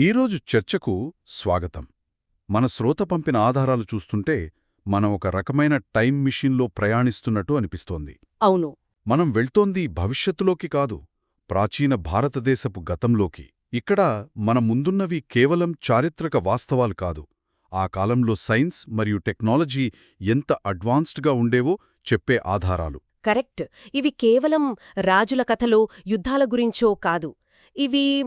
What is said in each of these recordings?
ఈరోజు చర్చకు స్వాగతం. మన శ్రోత పంపిన ఆధారాలు చూస్తుంటే మనం ఒక రకమైన టైం మిషన్లో ప్రయాణిస్తున్నట్టు అనిపిస్తోంది. అవును. మనం వెళ్తోంది భవిష్యత్తులోకి కాదు ప్రాచీన భారతదేశపు గతంలోకి. ఇక్కడ మన ముందున్నవి కేవలం చారిత్రక వాస్తవాలు కాదు ఆ కాలంలో సైన్స్ మరియు టెక్నాలజీ ఎంత అడ్వాన్స్డ్గా ఉండేవో చెప్పే ఆధారాలు. కరెక్ట్. ఇవి కేవలం రాజుల కథలో యుద్ధాల గురించో కాదు. ఇవి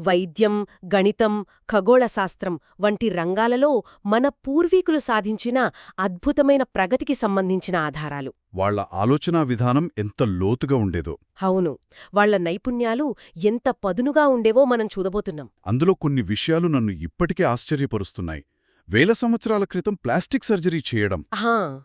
వైద్యం గణితం ఖగోళశాస్త్రం వంటి రంగాలలో మన పూర్వీకులు సాధించిన అద్భుతమైన ప్రగతికి సంబంధించిన ఆధారాలు. వాళ్ళ ఆలోచనా విధానం ఎంత లోతుగా ఉండేదో. అవును. వాళ్ళ నైపుణ్యాలు ఎంత పదునుగా ఉండేవో మనం చూడబోతున్నాం. అందులో కొన్ని విషయాలు నన్ను ఇప్పటికే ఆశ్చర్యపరుస్తున్నాయి. వేల సంవత్సరాల క్రితం ప్లాస్టిక్ సర్జరీ చేయడం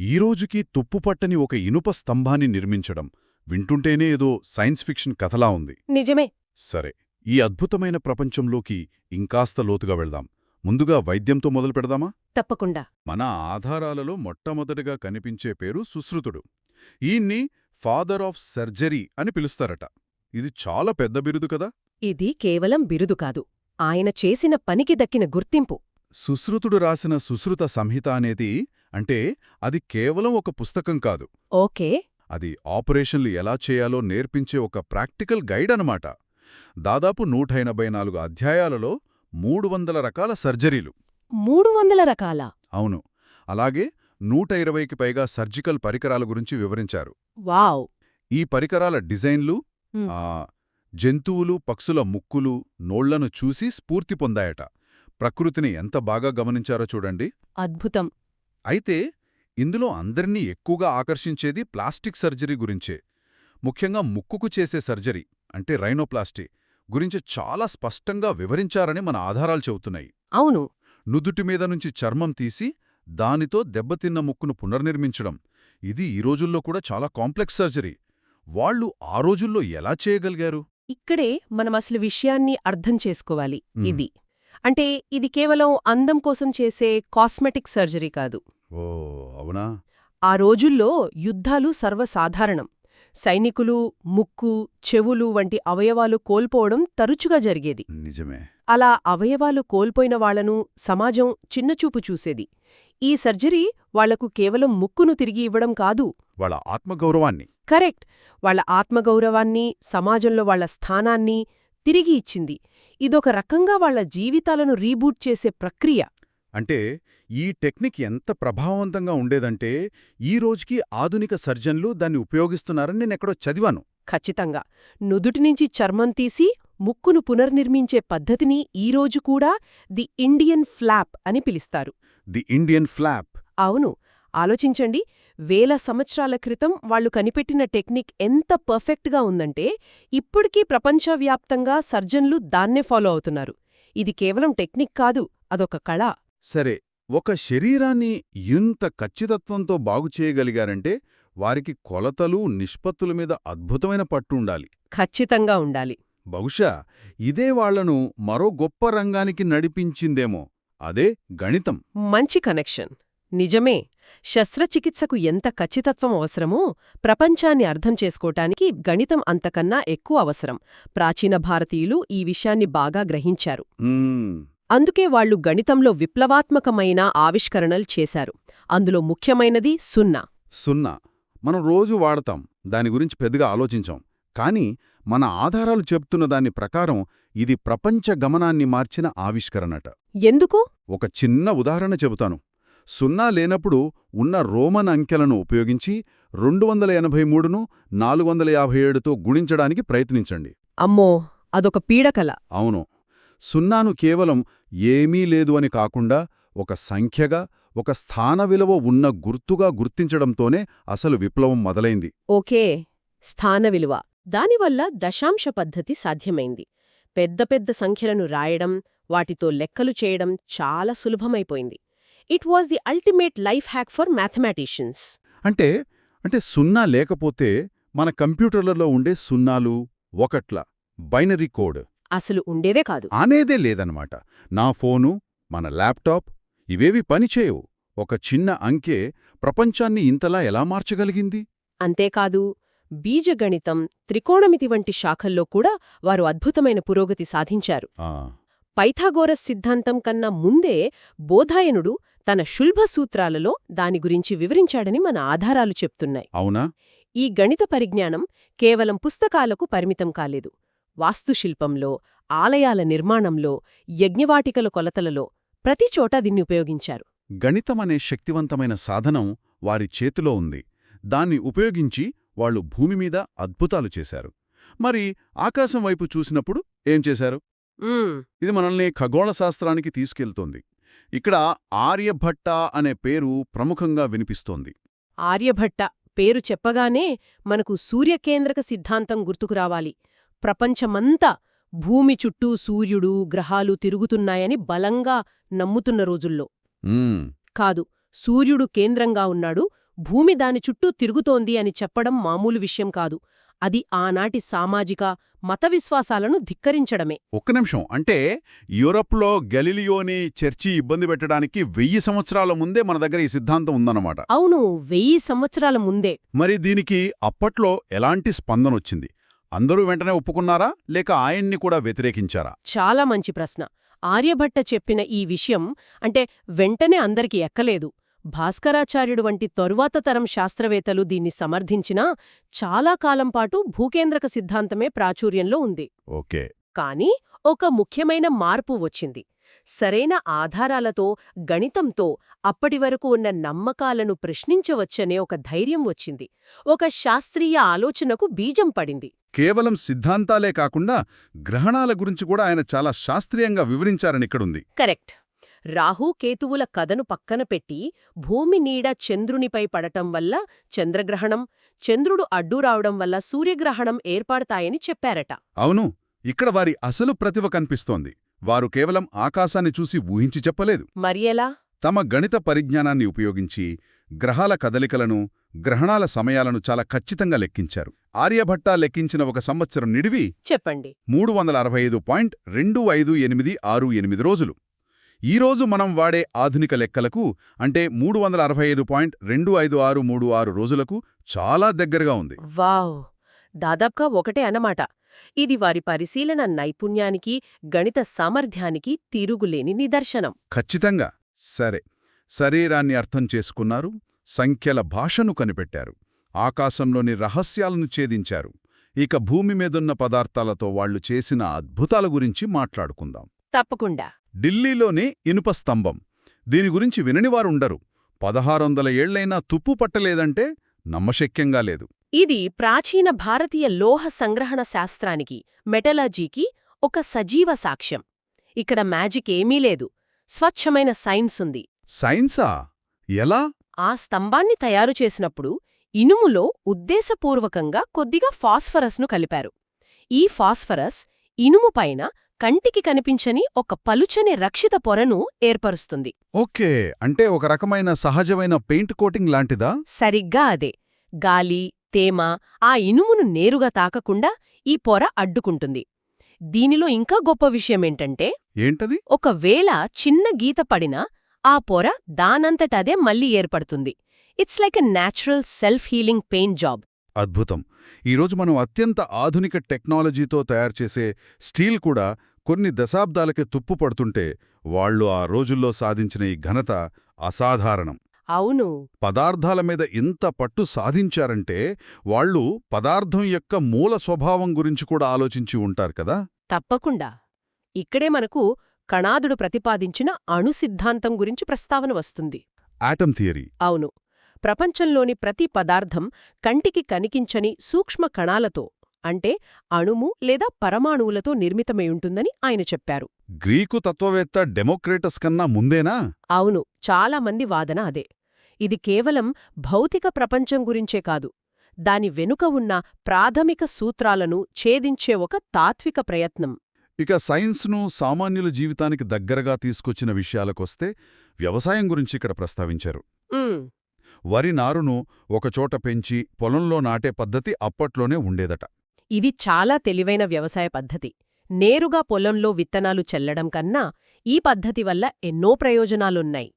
ఈ రోజుకి తుప్పుపట్టని ఒక ఇనుప స్తంభాన్ని నిర్మించడం వింటుంటేనే ఏదో సైన్స్ ఫిక్షన్ కథలా ఉంది. నిజమే. సరే ఈ అద్భుతమైన ప్రపంచంలోకి ఇంకాస్త లోతుగా వెళ్దాం. ముందుగా వైద్యంతో మొదలు పెడదామా? తప్పకుండా. మన ఆధారాలలో మొట్టమొదటిగా కనిపించే పేరు సుశ్రుతుడు. ఈయన్ని ఫాదర్ ఆఫ్ సర్జరీ అని పిలుస్తారట. ఇది చాలా పెద్ద బిరుదు కదా? ఇది కేవలం బిరుదు కాదు. ఆయన చేసిన పనికి దక్కిన గుర్తింపు. సుశ్రుతుడు రాసిన సుశ్రుత సంహిత అనేది అంటే అది కేవలం ఒక పుస్తకం కాదు. ఓకే. అది ఆపరేషన్లు ఎలా చేయాలో నేర్పించే ఒక ప్రాక్టికల్ గైడ్ అనమాట దాదాపు నూట ఎనభై నాలుగు అధ్యాయాలలో మూడు వందల రకాల సర్జరీలు. మూడు వందల రకాల? అవును. అలాగే నూట ఇరవైకి పైగా సర్జికల్ పరికరాల గురించి వివరించారు. వావ్! ఈ పరికరాల డిజైన్లు జంతువులు పక్షుల ముక్కులు నోళ్ళను చూసి స్ఫూర్తి పొందాయట. ప్రకృతిని ఎంత బాగా గమనించారో చూడండి. అద్భుతం. అయితే ఇందులో అందరినీ ఎక్కువగా ఆకర్షించేది ప్లాస్టిక్ సర్జరీ గురించే. ముఖ్యంగా ముక్కుకు చేసే సర్జరీ. అంటే రైనోప్లాస్టీ గురించి చాలా స్పష్టంగా వివరించారని మన ఆధారాలు చెబుతున్నాయి. అవును. నుదుటి మీద నుంచి చర్మం తీసి దానితో దెబ్బతిన్న ముక్కును పునర్నిర్మించడం. ఇది ఈ రోజుల్లో కూడా చాలా కాంప్లెక్స్ సర్జరీ. వాళ్ళు ఆ రోజుల్లో ఎలా చేయగలిగారు? ఇక్కడే మనం అసలు విషయాన్ని అర్థం చేసుకోవాలి. ఇది. అంటే ఇది కేవలం అందం కోసం చేసే కాస్మెటిక్ సర్జరీ కాదు. ఓ అవునా? ఆ రోజుల్లో యుద్ధాలు సర్వసాధారణం. సైనికులు ముక్కు చెవులు వంటి అవయవాలు కోల్పోవడం తరచుగా జరిగేది. నిజమే. అలా అవయవాలు కోల్పోయిన వాళ్ళను సమాజం చిన్నచూపు చూసేది. ఈ సర్జరీ వాళ్ళకు కేవలం ముక్కును తిరిగి ఇవ్వడం కాదు. వాళ్ళ ఆత్మగౌరవాన్ని. కరెక్ట్. వాళ్ళ ఆత్మగౌరవాన్ని సమాజంలో వాళ్ళ స్థానాన్ని తిరిగి ఇచ్చింది. ఇదొక రకంగా వాళ్ళ జీవితాలను రీబూట్ చేసే ప్రక్రియ. అంటే ఈ టెక్నిక్ ఎంత ప్రభావవంతంగా ఉండేదంటే ఈ రోజుకి ఆధునిక సర్జన్లు దాన్ని ఉపయోగిస్తున్నారని నేనెక్కడో చదివాను. ఖచ్చితంగా. నుదుటి నుంచి చర్మం తీసి ముక్కును పునర్నిర్మించే పద్ధతిని ఈరోజు కూడా ది ఇండియన్ ఫ్లాప్ అని పిలుస్తారు. The Indian flop. అవును. ఆలోచించండి వేల సంవత్సరాల క్రితం వాళ్ళు కనిపెట్టిన టెక్నిక్ ఎంత పర్ఫెక్ట్గా ఉందంటే ఇప్పటికీ ప్రపంచవ్యాప్తంగా సర్జన్లు దాన్నే ఫాలో అవుతున్నారు. ఇది కేవలం టెక్నిక్ కాదు అదొక కళ. సరే ఒక శరీరాన్ని ఇంత ఖచ్చితత్వంతో బాగు చేయగలిగారంటే వారికి కొలతలు నిష్పత్తుల మీద అద్భుతమైన పట్టు ఉండాలి. ఖచ్చితంగా ఉండాలి. బహుశా ఇదే వాళ్ళను మరో గొప్ప రంగానికి నడిపించిందేమో. అదే గణితం. మంచి కనెక్షన్. నిజమే శస్త్రచికిత్సకు ఎంత ఖచ్చితత్వం అవసరమో ప్రపంచాన్ని అర్థం చేసుకోటానికి గణితం అంతకన్నా ఎక్కువ అవసరం. ప్రాచీన భారతీయులు ఈ విషయాన్ని బాగా గ్రహించారు. అందుకే వాళ్ళు గణితంలో విప్లవాత్మకమైన ఆవిష్కరణలు చేశారు. అందులో ముఖ్యమైనది సున్నా. సున్నా. మనం రోజు వాడతాం దాని గురించి పెద్దగా ఆలోచించాం. కానీ మన ఆధారాలు చెప్తున్న దాని ప్రకారం ఇది ప్రపంచ గమనాన్ని మార్చిన ఆవిష్కరణట. ఎందుకు? ఒక చిన్న ఉదాహరణ చెబుతాను. సున్నా లేనప్పుడు ఉన్న రోమన్ అంకెలను ఉపయోగించి రెండు వందల ఎనభై మూడును నాలుగు వందల యాభై ఏడుతో గుణించడానికి ప్రయత్నించండి. అమ్మో! అదొక పీడకల. అవును. సున్నాను కేవలం ఏమీ లేదు అని కాకుండా ఒక సంఖ్యగా ఒక స్థాన విలువ ఉన్న గుర్తుగా గుర్తించడంతోనే అసలు విప్లవం మొదలైంది. ఓకే స్థాన విలువ. దానివల్ల దశాంశ పద్ధతి సాధ్యమైంది. పెద్ద పెద్ద సంఖ్యలను రాయడం వాటితో లెక్కలు చేయడం చాలా సులభమైపోయింది. It was the ultimate life hack for mathematicians అంటే అంటే సున్నా లేకపోతే మన కంప్యూటర్లలో ఉండే సున్నాలు ఒకట్ల బైనరీ కోడ్. అసలు ఉండేదే కాదు. అనేదే లేదనమాట. నా ఫోను మన ల్యాప్టాప్ ఇవేవి పనిచేయవు ఒక చిన్న అంకె ప్రపంచాన్ని ఇంతలా ఎలా మార్చగలిగింది? అంతేకాదు బీజగణితం త్రికోణమితి వంటి శాఖల్లో కూడా వారు అద్భుతమైన పురోగతి సాధించారు. ఆ. పైథాగోరస్ సిద్ధాంతం కన్నా ముందే బోధాయనుడు తన శుల్భ సూత్రాలలో దాని గురించి వివరించాడని మన ఆధారాలు చెప్తున్నాయి. అవునా? ఈ గణిత పరిజ్ఞానం కేవలం పుస్తకాలకు పరిమితం కాలేదు. వాస్తుశిల్పంలో ఆలయాల నిర్మాణంలో యజ్ఞవాటికల కొలతలలో ప్రతిచోటా దీన్ని ఉపయోగించారు. గణితమనే శక్తివంతమైన సాధనం వారి చేతిలో ఉంది. దాన్ని ఉపయోగించి వాళ్ళు భూమి మీద అద్భుతాలు చేశారు. మరి ఆకాశం వైపు చూసినప్పుడు ఏం చేశారు? ఇది మనల్ని ఖగోళ శాస్త్రానికి తీసుకెళ్తోంది. ఇక్కడ ఆర్యభట్ట అనే పేరు ప్రముఖంగా వినిపిస్తోంది. ఆర్యభట్ట పేరు చెప్పగానే మనకు సూర్యకేంద్రక సిద్ధాంతం గుర్తుకు రావాలి. ప్రపంచమంతా భూమి చుట్టూ సూర్యుడు గ్రహాలు తిరుగుతున్నాయని బలంగా నమ్ముతున్న రోజుల్లో. కాదు సూర్యుడు కేంద్రంగా ఉన్నాడు భూమి దాని చుట్టూ తిరుగుతోంది అని చెప్పడం మామూలు విషయం కాదు. అది ఆనాటి సామాజిక మత విశ్వాసాలను ధిక్కరించడమే. ఒక్క నిమిషం. అంటే యూరప్లో గెలిలియోని చర్చి ఇబ్బంది పెట్టడానికి వెయ్యి సంవత్సరాల ముందే మన దగ్గర ఈ సిద్ధాంతం ఉందన్నమాట. అవును వెయ్యి సంవత్సరాల ముందే. మరి దీనికి అప్పట్లో ఎలాంటి స్పందనొచ్చింది? అందరూ వెంటనే ఒప్పుకున్నారా? లేక ఆయన్ని కూడా వ్యతిరేకించారా? చాలా మంచి ప్రశ్న. ఆర్యభట్ట చెప్పిన ఈ విషయం అంటే వెంటనే అందరికి ఎక్కలేదు. భాస్కరాచార్యుడు వంటి తరువాత తరం శాస్త్రవేత్తలు దీన్ని సమర్థించినా చాలా కాలం పాటు భూకేంద్రక సిద్ధాంతమే ప్రాచుర్యంలో ఉంది. ఓకే. కానీ ఒక ముఖ్యమైన మార్పు వచ్చింది. సరైన ఆధారాలతో గణితంతో అప్పటివరకు ఉన్న నమ్మకాలను ప్రశ్నించవచ్చనే ఒక ధైర్యం వచ్చింది. ఒక శాస్త్రీయ ఆలోచనకు బీజం పడింది. కేవలం సిద్ధాంతాలే కాకుండా గ్రహణాల గురించి కూడా ఆయన చాలా శాస్త్రీయంగా వివరించారని ఇక్కడుంది. కరెక్ట్. రాహు కేతువుల కథను పక్కన పెట్టి భూమి నీడ చంద్రునిపై పడటం వల్ల చంద్రగ్రహణం చంద్రుడు అడ్డు రావడం వల్ల సూర్యగ్రహణం ఏర్పడతాయని చెప్పారట. అవును ఇక్కడ వారి అసలు ప్రతిభ కనిపిస్తోంది. వారు కేవలం ఆకాశాన్ని చూసి ఊహించి చెప్పలేదు. మరి ఎలా? తమ గణిత పరిజ్ఞానాన్ని ఉపయోగించి గ్రహాల కదలికలను గ్రహణాల సమయాలను చాలా ఖచ్చితంగా లెక్కించారు. ఆర్యభట్ట లెక్కించిన ఒక సంవత్సరం నిడివి చెప్పండి. మూడు వందల అరవై ఐదు పాయింట్ రెండు ఐదు ఎనిమిది ఆరు ఎనిమిది రోజులు. ఈ రోజు మనం వాడే ఆధునిక లెక్కలకు అంటే మూడు వందల అరవై ఐదు పాయింట్ రెండు ఐదు ఆరు మూడు ఆరు రోజులకు చాలా దగ్గరగా ఉంది. వావ్! దాదాపుగా ఒకటే అన్నమాట. ఇది వారి పరిశీలన నైపుణ్యానికి గణిత సామర్థ్యానికి తిరుగులేని నిదర్శనం. ఖచ్చితంగా. సరే. శరీరాన్ని అర్థం చేసుకున్నారు. సంఖ్యల భాషను కనిపెట్టారు. ఆకాశంలోని రహస్యాలను ఛేదించారు. ఇక భూమి మీదున్న పదార్థాలతో వాళ్ళు చేసిన అద్భుతాల గురించి మాట్లాడుకుందాం. తప్పకుండా. ఢిల్లీలోని ఇనుప స్తంభం. దీని గురించి విననివారుండరు పదహారొందల ఏళ్ళైనా తుప్పు పట్టలేదంటే నమ్మశక్యంగా లేదు. ఇది ప్రాచీన భారతీయ లోహ సంగ్రహణ శాస్త్రానికి మెటలజీకి ఒక సజీవ సాక్ష్యం. ఇక్కడ మ్యాజిక్ ఏమీ లేదు. స్వచ్ఛమైన సైన్స్ ఉంది సైన్సా? ఎలా? ఆ స్తంభాన్ని తయారు చేసినప్పుడు ఇనుములో ఉద్దేశపూర్వకంగా కొద్దిగా ఫాస్ఫరస్ను కలిపారు. ఈ ఫాస్ఫరస్ ఇనుముపైన కంటికి కనిపించని ఒక పలుచని రక్షిత పొరను ఏర్పరుస్తుంది. ఓకే అంటే ఒక రకమైన సహజమైన పెయింట్ కోటింగ్ లాంటిదా? సరిగ్గా అదే. గాలి తేమ ఆ ఇనుమును నేరుగా తాకకుండా ఈ పొర అడ్డుకుంటుంది. దీనిలో ఇంకా గొప్ప విషయమేంటంటే ఏంటది? ఒకవేళ చిన్న గీత పడినా ఆ పొర దానంతటదే మళ్ళీ ఏర్పడుతుంది. It's like a natural self healing pain job అద్భుతం ఈరోజు మనం అత్యంత ఆధునిక టెక్నాలజీతో తయారుచేసే స్టీల్ కూడా కొన్ని దశాబ్దాలకే తుప్పు పడుతుంటే వాళ్ళు ఆ రోజుల్లో సాధించిన ఈ ఘనత అసాధారణం. అవును. పదార్థాల మీద ఇంత పట్టు సాధించారంటే వాళ్ళు పదార్థం యొక్క మూల స్వభావం గురించి కూడా ఆలోచించి ఉంటారు కదా? తప్పకుండా. ఇక్కడే మనకు కణాదుడు ప్రతిపాదించిన అణు సిద్ధాంతం గురించి ప్రస్తావన వస్తుంది. ఆటమ్ థియరీ అవును. ప్రపంచంలోని ప్రతి పదార్థం కంటికి కనిపించని సూక్ష్మ కణాలతో అంటే అణుము లేదా పరమాణువులతో నిర్మితమై ఉంటుందని ఆయన చెప్పారు. గ్రీకు తత్వవేత్త డెమోక్రేటస్ కన్నా ముందేనా? అవును. చాలామంది వాదన అదే. ఇది కేవలం భౌతిక ప్రపంచం గురించే కాదు. దాని వెనుక ఉన్న ప్రాథమిక సూత్రాలను ఛేదించే ఒక తాత్విక ప్రయత్నం. ఇక సైన్స్ను సామాన్యుల జీవితానికి దగ్గరగా తీసుకొచ్చిన విషయాలకొస్తే వ్యవసాయం గురించి ఇక్కడ ప్రస్తావించారు. వరి నారును ఒకచోట పెంచి పొలంలో నాటే పద్ధతి అప్పట్లోనే ఉండేదట. ఇది చాలా తెలివైన వ్యవసాయ పద్ధతి. నేరుగా పొలంలో విత్తనాలు చల్లడం కన్నా ఈ పద్ధతి వల్ల ఎన్నో ప్రయోజనాలున్నాయి.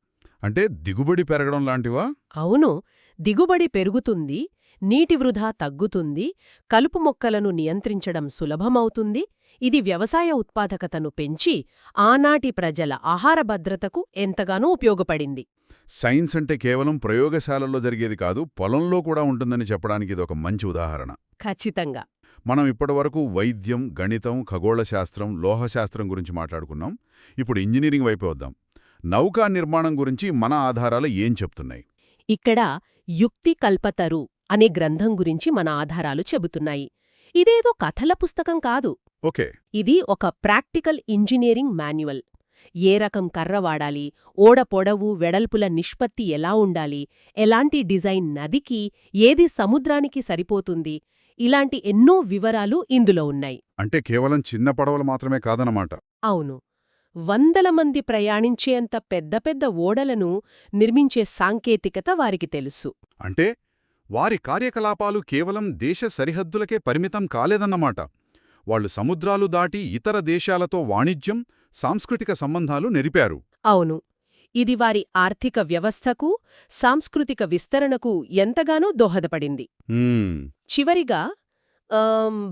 అంటే దిగుబడి పెరగడం లాంటివా? అవును. దిగుబడి పెరుగుతుంది నీటి వృధా తగ్గుతుంది కలుపు మొక్కలను నియంత్రించడం సులభమవుతుంది ఇది వ్యవసాయ ఉత్పాదకతను పెంచి ఆనాటి ప్రజల ఆహార భద్రతకు ఎంతగానో ఉపయోగపడింది. సైన్స్ అంటే కేవలం ప్రయోగశాలల్లో జరిగేది కాదు పొలంలో కూడా ఉంటుందని చెప్పడానికి ఇది ఒక మంచి ఉదాహరణ. ఖచ్చితంగా. మనం ఇప్పటివరకు వైద్యం గణితం ఖగోళశాస్త్రం లోహశాస్త్రం గురించి మాట్లాడుకున్నాం. ఇప్పుడు ఇంజనీరింగ్ వైపు వద్దాం. నౌకా నిర్మాణం గురించి మన ఆధారాలు ఏం చెప్తున్నాయి? ఇక్కడ యుక్తి కల్పతరు అనే గ్రంథం గురించి మన ఆధారాలు చెబుతున్నాయి. ఇదేదో కథల పుస్తకం కాదు. ఓకే. ఇది ఒక ప్రాక్టికల్ ఇంజనీరింగ్ మాన్యువల్. ఏ రకం కర్ర వాడాలి ఓడ పొడవు వెడల్పుల నిష్పత్తి ఎలా ఉండాలి ఎలాంటి డిజైన్ నదికి ఏది సముద్రానికి సరిపోతుంది ఇలాంటి ఎన్నో వివరాలు ఇందులో ఉన్నాయి. అంటే కేవలం చిన్న పడవలు మాత్రమే కాదన్నమాట. అవును. వందల మంది ప్రయాణించేంత పెద్ద పెద్ద ఓడలను నిర్మించే సాంకేతికత వారికి తెలుసు. అంటే వారి కార్యకలాపాలు కేవలం దేశ సరిహద్దులకే పరిమితం కాలేదన్నమాట. వాళ్ళు సముద్రాలు దాటి ఇతర దేశాలతో వాణిజ్యం సాంస్కృతిక సంబంధాలు నెరిపారు. అవును. ఇది వారి ఆర్థిక వ్యవస్థకు సాంస్కృతిక విస్తరణకు ఎంతగానో దోహదపడింది. చివరిగా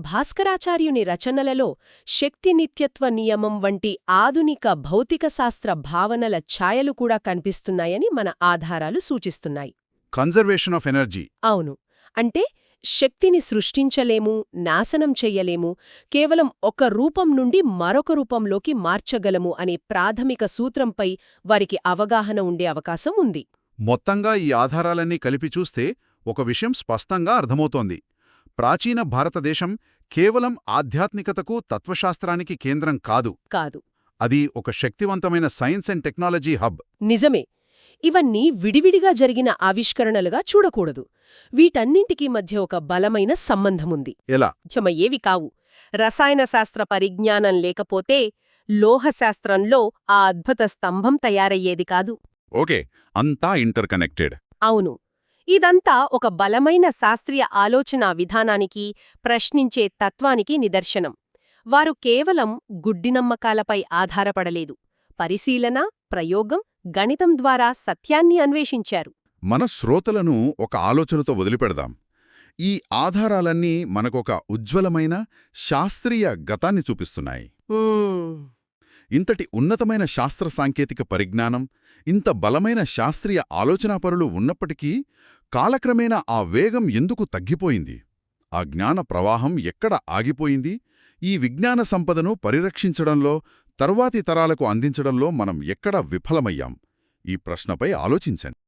భాస్కరాచార్యుని రచనలలో శక్తి నిత్యత్వ నియమం వంటి ఆధునిక భౌతికశాస్త్ర భావనల ఛాయలు కూడా కనిపిస్తున్నాయని మన ఆధారాలు సూచిస్తున్నాయి. Conservation of energy. అవును. అంటే శక్తిని సృష్టించలేము నాశనం చెయ్యలేము కేవలం ఒక రూపం నుండి మరొక రూపంలోకి మార్చగలము అనే ప్రాథమిక సూత్రంపై వారికి అవగాహన ఉండే అవకాశం ఉంది. మొత్తంగా ఈ ఆధారాలన్నీ కలిపి చూస్తే ఒక విషయం స్పష్టంగా అర్థమవుతోంది. ప్రాచీన భారతదేశం కేవలం ఆధ్యాత్మికతకు తత్వశాస్త్రానికి కేంద్రం కాదు. కాదు. అది ఒక శక్తివంతమైన సైన్స్ అండ్ టెక్నాలజీ హబ్. నిజమే. ఇవన్నీ విడివిడిగా జరిగిన ఆవిష్కరణలుగా చూడకూడదు. వీటన్నింటికీ మధ్య ఒక బలమైన సంబంధముంది. ముఖ్యమయ్యేవి కావు. రసాయన శాస్త్ర పరిజ్ఞానం లేకపోతే లోహశాస్త్రంలో ఆ అద్భుత స్తంభం తయారయ్యేది కాదు. ఓకే అంతా ఇంటర్ కనెక్టెడ్ అవును. ఇదంతా ఒక బలమైన శాస్త్రీయ ఆలోచనా విధానానికి ప్రశ్నించే తత్వానికి నిదర్శనం. వారు కేవలం గుడ్డినమ్మకాలపై ఆధారపడలేదు. పరిశీలన ప్రయోగం గణితం ద్వారా సత్యాన్ని అన్వేషించారు. మన శ్రోతలను ఒక ఆలోచనతో వదిలిపెడదాం. ఈ ఆధారాలన్నీ మనకొక ఉజ్వలమైన శాస్త్రీయ గతాన్ని చూపిస్తున్నాయి. ఇంతటి ఉన్నతమైన శాస్త్ర సాంకేతిక పరిజ్ఞానం ఇంత బలమైన శాస్త్రీయ ఆలోచనాపరులు ఉన్నప్పటికీ కాలక్రమేణా ఆ వేగం ఎందుకు తగ్గిపోయింది? ఆ జ్ఞాన ప్రవాహం ఎక్కడ ఆగిపోయింది? ఈ విజ్ఞాన సంపదను పరిరక్షించడంలో తరువాతి తరాలకు అందించడంలో మనం ఎక్కడ విఫలమయ్యాం. ఈ ప్రశ్నపై ఆలోచించండి.